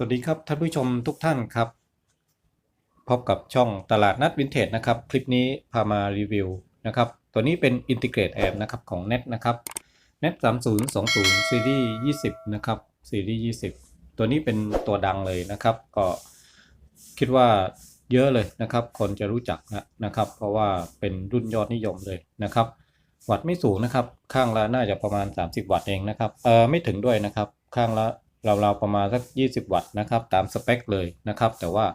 สวัสดีครับท่านผู้ชมทุกท่านครับ พบกับช่องตลาดนัดวินเทจนะครับ คลิปนี้พามารีวิวนะครับ ตัวนี้เป็น Integrate App นะครับของ Net นะครับ Net 3020 Series 20 นะครับ ซีรีส์20 ตัวนี้เป็นตัวดังเลยนะครับ ก็คิดว่าเยอะเลยนะครับ คนจะรู้จักนะนะครับ เพราะว่าเป็นรุ่นยอดนิยมเลยนะครับ วัตต์ไม่สูงนะครับ ข้างละน่าจะประมาณ 30 วัตต์เองนะครับ เออไม่ถึงด้วยนะครับ ข้างละ ราๆประมาณสัก 20 วัตต์นะครับ ตามสเปคเลยนะครับ แต่ว่า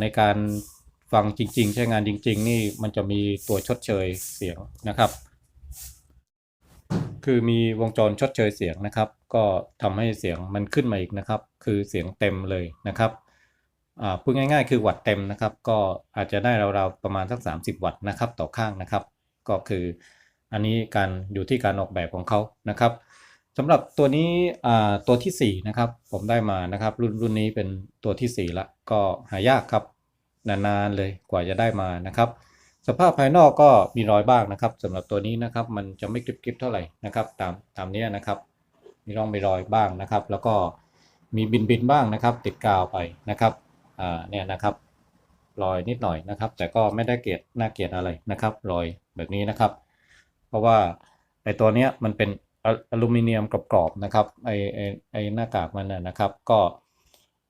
ในการฟังจริง ๆ ใช้งานจริง ๆ นี่มันจะมีตัวชดเชยเสียงนะครับ คือมีวงจรชดเชยเสียงนะครับ ก็ทำให้เสียงมันขึ้นมาอีกนะครับ คือเสียงเต็มเลยนะครับพูดง่าย ๆ คือวัตต์เต็มนะครับ ก็อาจจะได้ราวๆประมาณสัก 30 วัตต์นะครับ ต่อข้างนะครับ ก็คืออันนี้การอยู่ที่การออกแบบของเขานะครับ สำหรับตัวนี้ตัวทีสี่4นะครับผมได้มานะครับรุ่นรุ่นนี้เป็นตัวทีสี่4ละก็หายากครับนานๆเลยกว่าจะได้มานะครับ สภาพภายนอกก็มีรอยบ้างนะครับสำหรับตัวนี้นะครับมันจะไม่กริบๆเท่าไหร่นะครับตามตามนี้นะครับ มีร่องมีรอยบ้างนะครับ แล้วก็มีบินบินๆบ้างนะครับ ติดกาวไปนะครับอ่าเนี่ยนะครับรอยนิดหน่อยนะครับ แต่ก็ไม่ได้เกลียดน่าเกลียดอะไรนะครับรอยแบบนี้นะครับ เพราะว่าไอตัวเนี้ยมันเป็น อลูมิเนียมกรอบๆนะครับไอไอไอหน้ากากมันนะนะครับ ก็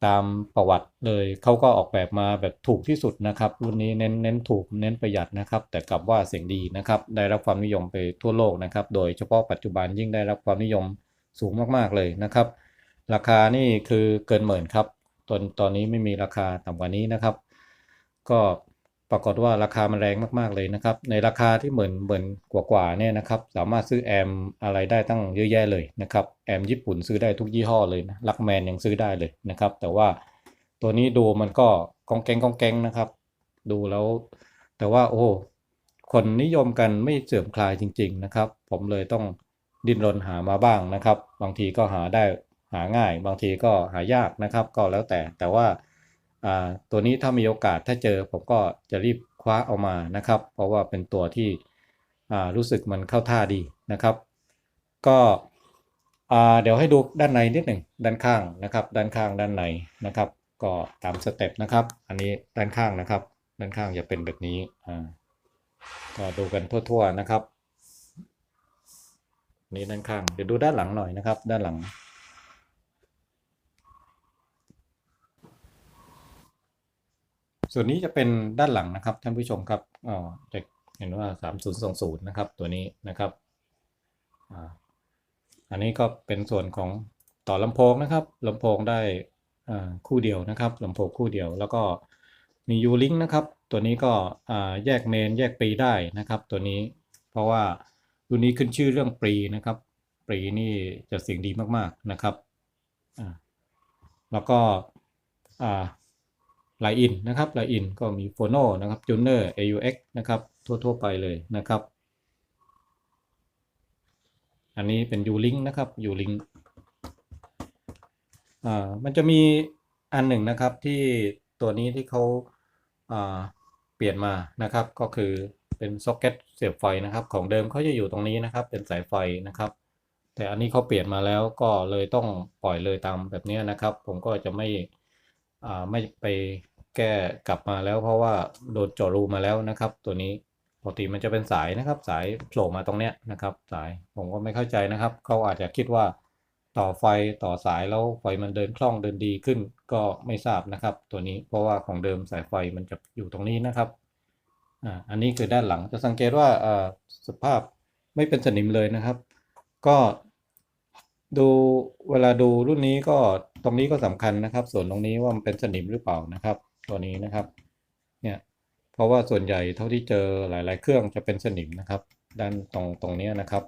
ตามประวัติเลยเขาก็ออกแบบมาแบบถูกที่สุดนะครับ รุ่นนี้เน้นเน้นถูกเน้นประหยัดนะครับ แต่กลับว่าเสียงดีนะครับ ได้รับความนิยมไปทั่วโลกนะครับ โดยเฉพาะปัจจุบันยิ่งได้รับความนิยมสูงมากๆเลยนะครับ ราคานี่คือเกินหมื่นครับตอนตอนนี้ไม่มีราคาต่ำกว่านี้นะครับ ก็ ปรากฏว่าราคามันแรงมากๆเลยนะครับ ในราคาที่เหมือนเหมือนกว่าๆเนี่ยนะครับ สามารถซื้อแอมอะไรได้ตั้งเยอะแยะเลยนะครับ แอมญี่ปุ่นซื้อได้ทุกยี่ห้อเลยนะลักแมนยังซื้อได้เลยนะครับ แต่ว่าตัวนี้ดูมันก็กองแกงกองแกงนะครับ ดูแล้ว แต่ว่าโอ้คนนิยมกันไม่เสื่อมคลายจริง ๆนะครับ ผมเลยต้องดิ้นรนหามาบ้างนะครับ บางทีก็หาได้หาง่าย บางทีก็หายากนะครับ ก็แล้วแต่แต่ว่า ตัวนี้ถ้ามีโอกาสถ้าเจอผมก็จะรีบคว้าเอามานะครับ เพราะว่าเป็นตัวที่รู้สึกมันเข้าท่าดีนะครับ ก็เดี๋ยวให้ดูด้านในนิดหนึ่งด้านข้างนะครับ ด้านข้างด้านในนะครับ ก็ตามสเต็ปนะครับ อันนี้ด้านข้างนะครับ ด้านข้างจะเป็นแบบนี้ก็ดูกันทั่วๆนะครับ นี่ด้านข้างเดี๋ยวดูด้านหลังหน่อยนะครับ ด้านหลัง ส่วนนี้จะเป็นด้านหลังนะครับท่านผู้ชมครับอ๋อจะเห็นว่า 3020 นะครับ ตัวนี้นะครับอ่าอันนี้ก็เป็นส่วนของต่อลำโพงนะครับลำโพงได้อ่าคู่เดียวนะครับลำโพงคู่เดียว แล้วก็มี U-Link นะครับ ตัวนี้ก็อ่าแยกเมนแยกปีได้นะครับ ตัวนี้เพราะว่ารุ่นนี้ขึ้นชื่อเรื่องปรีนะครับ ปรีนี่จะเสียงดีมากๆนะครับอ่าแล้วก็อ่า ไลอินนะครับไลอินก็มีโฟโนนะครับจูเนอร์ AUX นะครับทั่วๆไปเลยนะครับ อันนี้เป็น U-Link นะครับ U-Link อ่ามันจะมีอันหนึ่งนะครับที่ตัวนี้ที่เขาอ่าเปลี่ยนมานะครับ ก็คือเป็นซ็อกเก็ตเสียบไฟนะครับ ของเดิมเขาจะอยู่ตรงนี้นะครับ เป็นสายไฟนะครับ แต่อันนี้เขาเปลี่ยนมาแล้วก็เลยต้องปล่อยเลยตามแบบนี้นะครับ ผมก็จะไม่อ่าไม่ไป แก้กลับมาแล้วเพราะว่าโดนเจาะรูมาแล้วนะครับ ตัวนี้ปกติมันจะเป็นสายนะครับ สายโผล่มาตรงเนี้ยนะครับ สายผมก็ไม่เข้าใจนะครับเขาอาจจะคิดว่าต่อไฟต่อสายแล้วไฟมันเดินคล่องเดินดีขึ้นก็ไม่ทราบนะครับ ตัวนี้เพราะว่าของเดิมสายไฟมันจะอยู่ตรงนี้นะครับอ่าอันนี้คือด้านหลังจะสังเกตว่าอ่าสภาพไม่เป็นสนิมเลยนะครับ ก็ดูเวลาดูรุ่นนี้ก็ตรงนี้ก็สำคัญนะครับ ส่วนตรงนี้ว่ามันเป็นสนิมหรือเปล่านะครับ ตัวนี้นะครับ เนี่ย เพราะว่าส่วนใหญ่เท่าที่เจอหลาย ๆ เครื่องจะเป็นสนิมนะครับ ด้านตรงตรงนี้นะครับ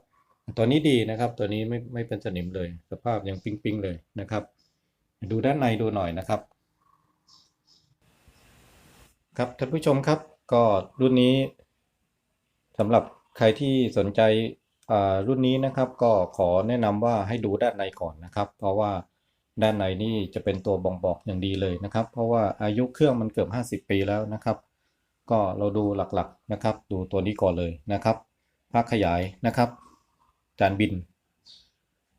ตัวนี้ดีนะครับ ตัวนี้ไม่ไม่เป็นสนิมเลย สภาพยังปิ๊งๆเลยนะครับ ดูด้านในดูหน่อยนะครับ ครับท่านผู้ชมครับ ก็รุ่นนี้สำหรับใครที่สนใจอ่ารุ่นนี้นะครับ ก็ขอแนะนำว่าให้ดูด้านในก่อนนะครับ เพราะว่า ด้านในนี่จะเป็นตัวบ่งบอกอย่างดีเลยนะครับ เพราะว่าอายุเครื่องมันเกือบ 50 ปีแล้วนะครับ ก็เราดูหลักๆนะครับ ดูตัวนี้ก่อนเลยนะครับภาคขยายนะครับ จานบิน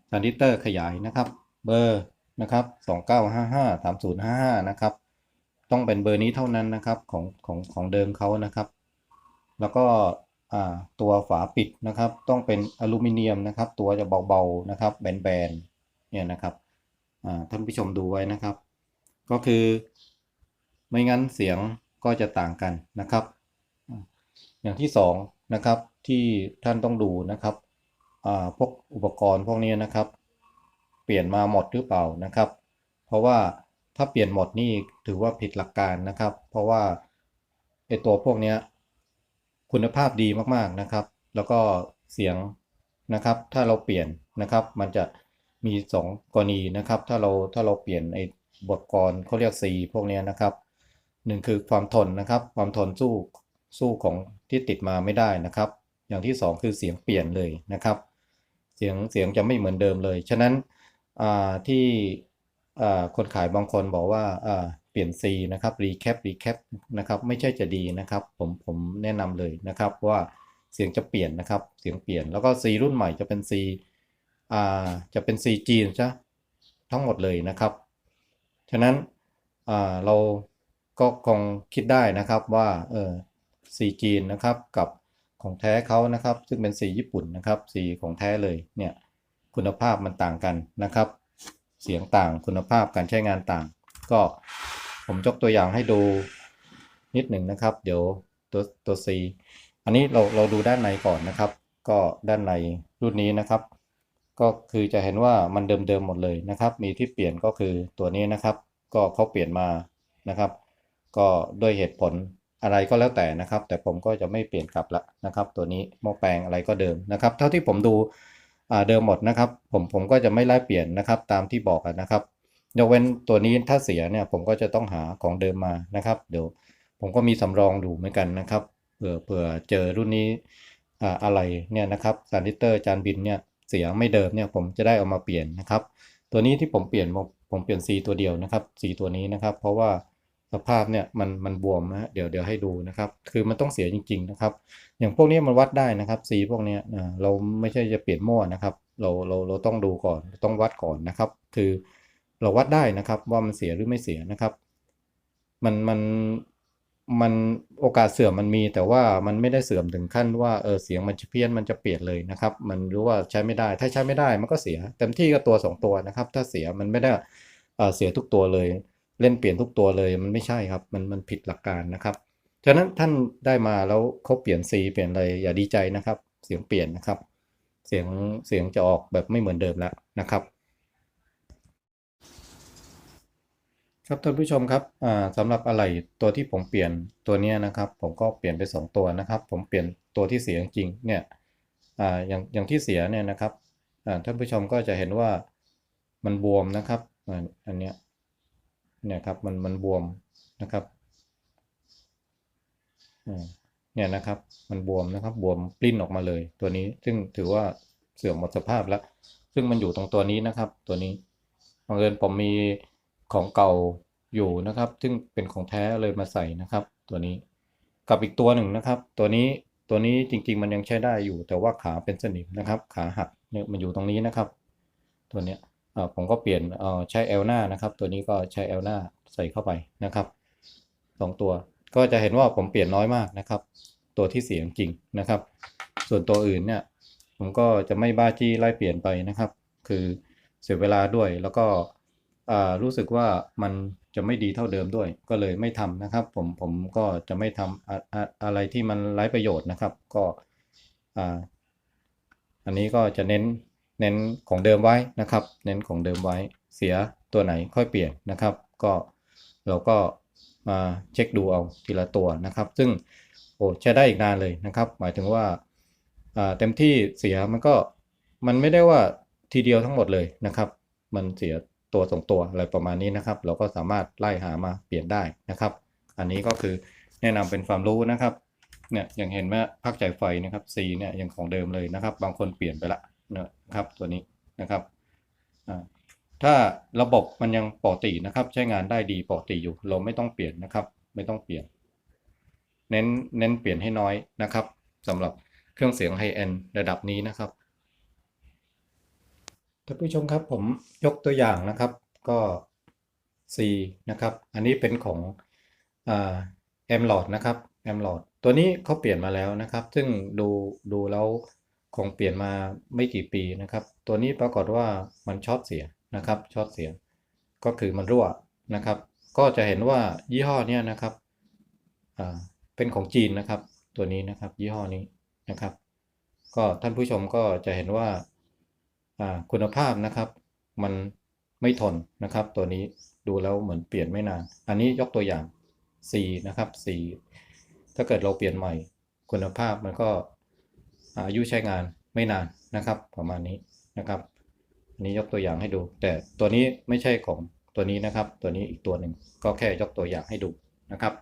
ทรานซิเตอร์ขยายนะครับ เบอร์นะครับสองเก้าห้าห้าสามศูนย์ห้าห้านะครับ ต้องเป็นเบอร์นี้เท่านั้นนะครับของของของเดิมเขานะครับ แล้วก็อ่าตัวฝาปิดนะครับ ต้องเป็นอลูมิเนียมนะครับ ตัวจะเบาๆนะครับ แบนๆเนี่ยนะครับ ท่านผู้ชมดูไว้นะครับ ก็คือ ไม่งั้นเสียงก็จะต่างกันนะครับ อย่างที่สองนะครับที่ท่านต้องดูนะครับพวกอุปกรณ์พวกนี้นะครับ เปลี่ยนมาหมดหรือเปล่านะครับ เพราะว่าถ้าเปลี่ยนหมดนี่ถือว่าผิดหลักการนะครับ เพราะว่าไอตัวพวกนี้คุณภาพดีมากๆนะครับ แล้วก็เสียงนะครับ ถ้าเราเปลี่ยนนะครับ มันจะ มีสองกรณีนะครับ ถ้าเราถ้าเราเปลี่ยนไอ้บทกรเขาเรียก C พวกนี้นะครับหนึ่งคือความทนนะครับ ความทนสู้สู้ของที่ติดมาไม่ได้นะครับ อย่างที่สองคือเสียงเปลี่ยนเลยนะครับ เสียงเสียงจะไม่เหมือนเดิมเลย ฉะนั้นที่คนขายบางคนบอกว่าเปลี่ยน C นะครับ recap recap นะครับ ไม่ใช่จะดีนะครับ ผมผมแนะนำเลยนะครับว่าเสียงจะเปลี่ยนนะครับ เสียงเปลี่ยน แล้วก็ C รุ่นใหม่จะเป็น C จะเป็น C จีนซะทั้งหมดเลยนะครับ ฉะนั้นเราก็คงคิดได้นะครับว่าเออสีจีนนะครับกับของแท้เขานะครับ ซึ่งเป็นสีญี่ปุ่นนะครับ สีของแท้เลยเนี่ยคุณภาพมันต่างกันนะครับ เสียงต่างคุณภาพการใช้งานต่าง ก็ผมยกตัวอย่างให้ดูนิดหนึ่งนะครับ เดี๋ยวตัวตัว C อันนี้เราเราดูด้านในก่อนนะครับ ก็ด้านในรุ่นนี้นะครับ ก็คือจะเห็นว่ามันเดิมๆหมดเลยนะครับ มีที่เปลี่ยนก็คือตัวนี้นะครับ ก็เขาเปลี่ยนมานะครับ ก็ด้วยเหตุผลอะไรก็แล้วแต่นะครับ แต่ผมก็จะไม่เปลี่ยนกลับละนะครับ ตัวนี้หม้อแปลงอะไรก็เดิมนะครับ เท่าที่ผมดูอ่าเดิมหมดนะครับ ผมผมก็จะไม่ไล่เปลี่ยนนะครับ ตามที่บอกนะครับยกเว้นตัวนี้ถ้าเสียเนี่ยผมก็จะต้องหาของเดิมมานะครับ เดี๋ยวผมก็มีสำรองดูเหมือนกันนะครับเผื่อเผื่อเจอรุ่นนี้อ่าอะไรเนี่ยนะครับซานิเตอร์จานบินเนี่ย เสียงไม่เดิมเนี่ยผมจะได้เอามาเปลี่ยนนะครับ ตัวนี้ที่ผมเปลี่ยนผมผมเปลี่ยนสีตัวเดียวนะครับสีตัวนี้นะครับ เพราะว่าสภาพเนี่ยมันมันบวมนะเดี๋ยวเดี๋ยวให้ดูนะครับ คือมันต้องเสียจริง ๆนะครับ อย่างพวกนี้มันวัดได้นะครับสีพวกนี้เราไม่ใช่จะเปลี่ยนมั่วนะครับ เราเราเราต้องดูก่อนต้องวัดก่อนนะครับ คือเราวัดได้นะครับว่ามันเสียหรือไม่เสียนะครับ มันมัน มันโอกาสเสื่อมมันมี แต่ว่ามันไม่ได้เสื่อมถึงขั้นว่าเออเสียงมันจะเพี้ยนมันจะเปลี่ยนเลยนะครับ มันรู้ว่าใช้ไม่ได้ถ้าใช้ไม่ได้มันก็เสียเต็มที่ก็ตัวสองตัวนะครับ ถ้าเสียมันไม่ได้เอ่อเสียทุกตัวเลย เล่นเปลี่ยนทุกตัวเลยมันไม่ใช่ครับ มันมันผิดหลักการนะครับฉะนั้นท่านได้มาแล้วเขาเปลี่ยนสีเปลี่ยนอะไรอย่าดีใจนะครับ เสียงเปลี่ยนนะครับ เสียงเสียงจะออกแบบไม่เหมือนเดิมแล้วนะครับ ครับท่านผู้ชมครับอ่าสำหรับอะไหล่ตัวที่ผมเปลี่ยนตัวนี้นะครับ ผมก็เปลี่ยนไปสองตัวนะครับ ผมเปลี่ยนตัวที่เสียจริงเนี่ยออย่างอย่างที่เสียเนี่ยนะครับท่านผู้ชมก็จะเห็นว่ามันบวมนะครับอันเนี้ยเนี่ยครับมันมันบวมนะครับอ่าเนี่ยนะครับมันบวมนะครับบวมปลิ้นออกมาเลย ตัวนี้ซึ่งถือว่าเสื่อมหมดสภาพแล้ว ซึ่งมันอยู่ตรงตัวนี้นะครับ ตัวนี้บังเอิญผมมี ของเก่าอยู่นะครับ ซึ่งเป็นของแท้เลยมาใส่นะครับ ตัวนี้กับอีกตัวหนึ่งนะครับ ตัวนี้ตัวนี้จริง ๆ มันยังใช้ได้อยู่ แต่ว่าขาเป็นสนิมนะครับ ขาหักเนี่ยมันอยู่ตรงนี้นะครับ ตัวเนี้ยผมก็เปลี่ยนเออใช้เอลหน้านะครับ ตัวนี้ก็ใช้เอลหน้าใส่เข้าไปนะครับสองตัวก็จะเห็นว่าผมเปลี่ยนน้อยมากนะครับ ตัวที่เสียงจริงนะครับ ส่วนตัวอื่นเนี่ยผมก็จะไม่บ้าจี้ไล่เปลี่ยนไปนะครับ คือเสียเวลาด้วยแล้วก็ รู้สึกว่ามันจะไม่ดีเท่าเดิมด้วย ก็เลยไม่ทำนะครับ ผมผมก็จะไม่ทำอะอะอะไรที่มันไร้ประโยชน์นะครับ ก็อันนี้ก็จะเน้นเน้นของเดิมไว้นะครับ เน้นของเดิมไว้เสียตัวไหนค่อยเปลี่ยนนะครับ ก็เราก็มาเช็คดูเอาทีละตัวนะครับ ซึ่งโอ้ใช้ได้อีกนานเลยนะครับ หมายถึงว่าเต็มที่เสียมันก็มันไม่ได้ว่าทีเดียวทั้งหมดเลยนะครับ มันเสีย ตัวสองตัวอะไรประมาณนี้นะครับ เราก็สามารถไล่หามาเปลี่ยนได้นะครับ อันนี้ก็คือแนะนำเป็นความรู้นะครับเนี่ยอย่างเห็นว่าพักจ่ายไฟนะครับ C เนี่ยยังของเดิมเลยนะครับ บางคนเปลี่ยนไปละนะครับตัวนี้นะครับถ้าระบบมันยังปกตินะครับ ใช้งานได้ดีปกติอยู่ เราไม่ต้องเปลี่ยนนะครับ ไม่ต้องเปลี่ยน เน้นเน้นเปลี่ยนให้น้อยนะครับสำหรับเครื่องเสียงไฮเอนระดับนี้นะครับ ท่านผู้ชมครับผมยกตัวอย่างนะครับก็ C นะครับ อันนี้เป็นของอ่าแอมหลอดนะครับแอมหลอดตัวนี้เขาเปลี่ยนมาแล้วนะครับ ซึ่งดูดูแล้วคงเปลี่ยนมาไม่กี่ปีนะครับ ตัวนี้ปรากฏว่ามันช็อตเสียนะครับช็อตเสีย ก็คือมันรั่วนะครับ ก็จะเห็นว่ายี่ห้อเนี้ยนะครับเป็นของจีนนะครับ ตัวนี้นะครับยี่ห้อนี้นะครับ ก็ท่านผู้ชมก็จะเห็นว่า คุณภาพนะครับ มันไม่ทนนะครับ ตัวนี้ดูแล้วเหมือนเปลี่ยนไม่นาน อันนี้ยกตัวอย่าง C นะครับ C ถ้าเกิดเราเปลี่ยนใหม่ คุณภาพมันก็อายุใช้งานไม่นานนะครับ ประมาณนี้นะครับอันนี้ยกตัวอย่างให้ดู แต่ตัวนี้ไม่ใช่ของตัวนี้นะครับ ตัวนี้อีกตัวหนึ่งก็แค่ยกตัวอย่างให้ดูนะครับ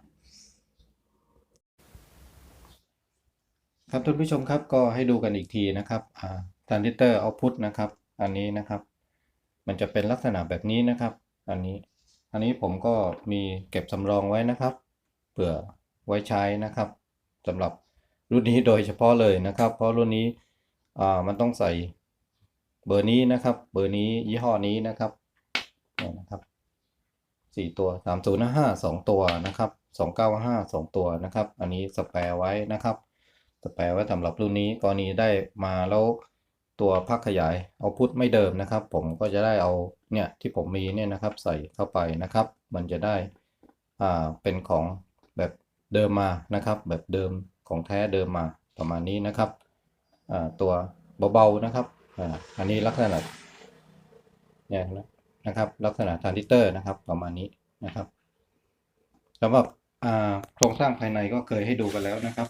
ครับท่านผู้ชมครับก็ให้ดูกันอีกทีนะครับ อ่าทรานซิสเตอร์เอาพุทนะครับ อันนี้นะครับ มันจะเป็นลักษณะแบบนี้นะครับ อันนี้ อันนี้ผมก็มีเก็บสำรองไว้นะครับเผื่อไว้ใช้นะครับสำหรับรุ่นนี้โดยเฉพาะเลยนะครับ เพราะรุ่นนี้อ่ามันต้องใส่เบอร์นี้นะครับ เบอร์นี้ยี่ห้อนี้นะครับเนี่ยนะครับสี่ตัวสามศูนย์ห้าสองตัวนะครับสองเก้าห้าสองตัวนะครับ อันนี้สแปรไว้นะครับสแปรไว้สำหรับรุ่นนี้กรณีได้มาแล้ว ตัวพักขยายเอาพุทไม่เดิมนะครับ ผมก็จะได้เอาเนี่ยที่ผมมีเนี่ยนะครับใส่เข้าไปนะครับ มันจะได้อ่าเป็นของแบบเดิมมานะครับ แบบเดิมของแท้เดิมมาประมาณนี้นะครับอ่าตัวเบาๆนะครับอ่าอันนี้ลักษณะเนี่ยนะครับ ลักษณะทรานซิสเตอร์นะครับ ประมาณนี้นะครับสำหรับอ่าโครงสร้างภายในก็เคยให้ดูกันแล้วนะครับ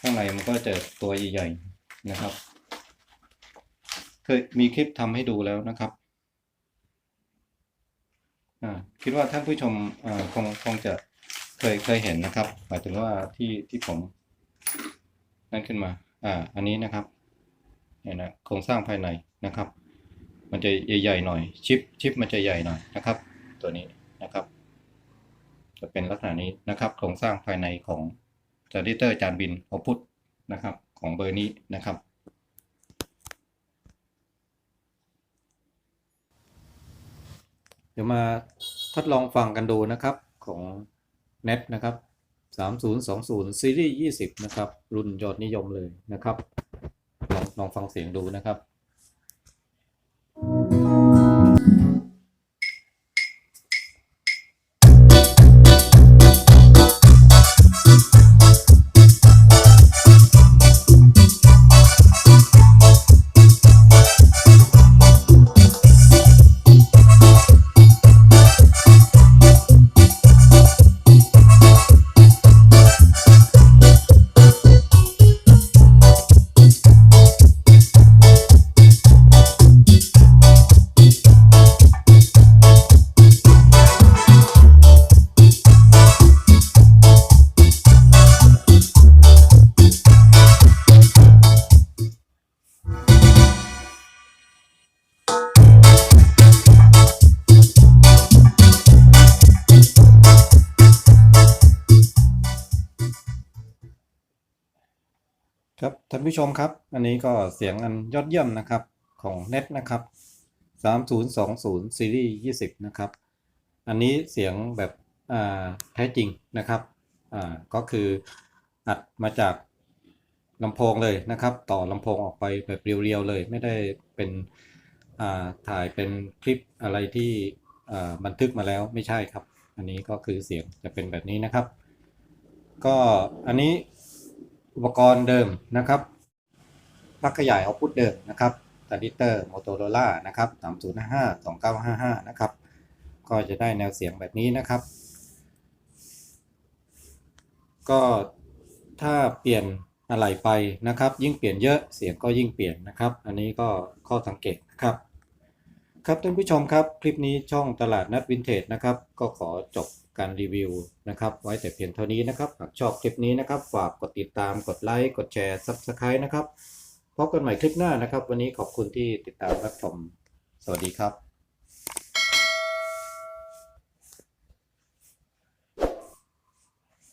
ข้างในมันก็จะตัวใหญ่ๆนะครับ เคยมีคลิปทำให้ดูแล้วนะครับอ่าคิดว่าท่านผู้ชมคงคงจะเคยเคยเห็นนะครับหมายถึงว่าที่ที่ผมนั่นขึ้นมาอ่าอันนี้นะครับเนี่ยนะโครงสร้างภายในนะครับ มันจะใหญ่ๆหน่อยชิปชิปมันจะใหญ่หน่อยนะครับ ตัวนี้นะครับ จะเป็นลักษณะนี้นะครับ โครงสร้างภายในของจาริเตอร์จานบินเอาพุทนะครับของเบอร์นี้นะครับ ดี๋ยวมาทดลองฟังกันดูนะครับของ Net นะครับ 3020 ซีรีส์ 20 นะครับ รุ่นยอดนิยมเลยนะครับ ลองลองฟังเสียงดูนะครับานผู้ชมครับ อันนี้ก็เสียงอันยอดเยี่ยมนะครับของ Net นะครับ 3020 ซีรีส์20 นะครับ อันนี้เสียงแบบแท้จริงนะครับก็คืออัดมาจากลำโพงเลยนะครับ ต่อลำโพงออกไปแบบเรียวๆเลย ไม่ได้เป็นถ่ายเป็นคลิปอะไรที่บันทึกมาแล้วไม่ใช่ครับ อันนี้ก็คือเสียงจะเป็นแบบนี้นะครับ ก็อันนี้ อุปกรณ์เดิมนะครับปลั๊กขยายเอาพุทเดิมนะครับตาริเตอร์โมโตโรล่านะครับ3055 2955 นะครับ ก็จะได้แนวเสียงแบบนี้นะครับ ก็ถ้าเปลี่ยนอะไรไปนะครับ ยิ่งเปลี่ยนเยอะเสียงก็ยิ่งเปลี่ยนนะครับ อันนี้ก็ข้อสังเกตนะครับ ครับท่านผู้ชมครับ คลิปนี้ช่องตลาดนัดวินเทจนะครับ ก็ขอจบ การรีวิวนะครับ ไว้แต่เพียงเท่านี้นะครับ หากชอบคลิปนี้นะครับ ฝากกดติดตามกดไลค์กดแชร์ Subscribe นะครับพบกันใหม่คลิปหน้านะครับ วันนี้ขอบคุณที่ติดตามรับชมสวัสดีครับ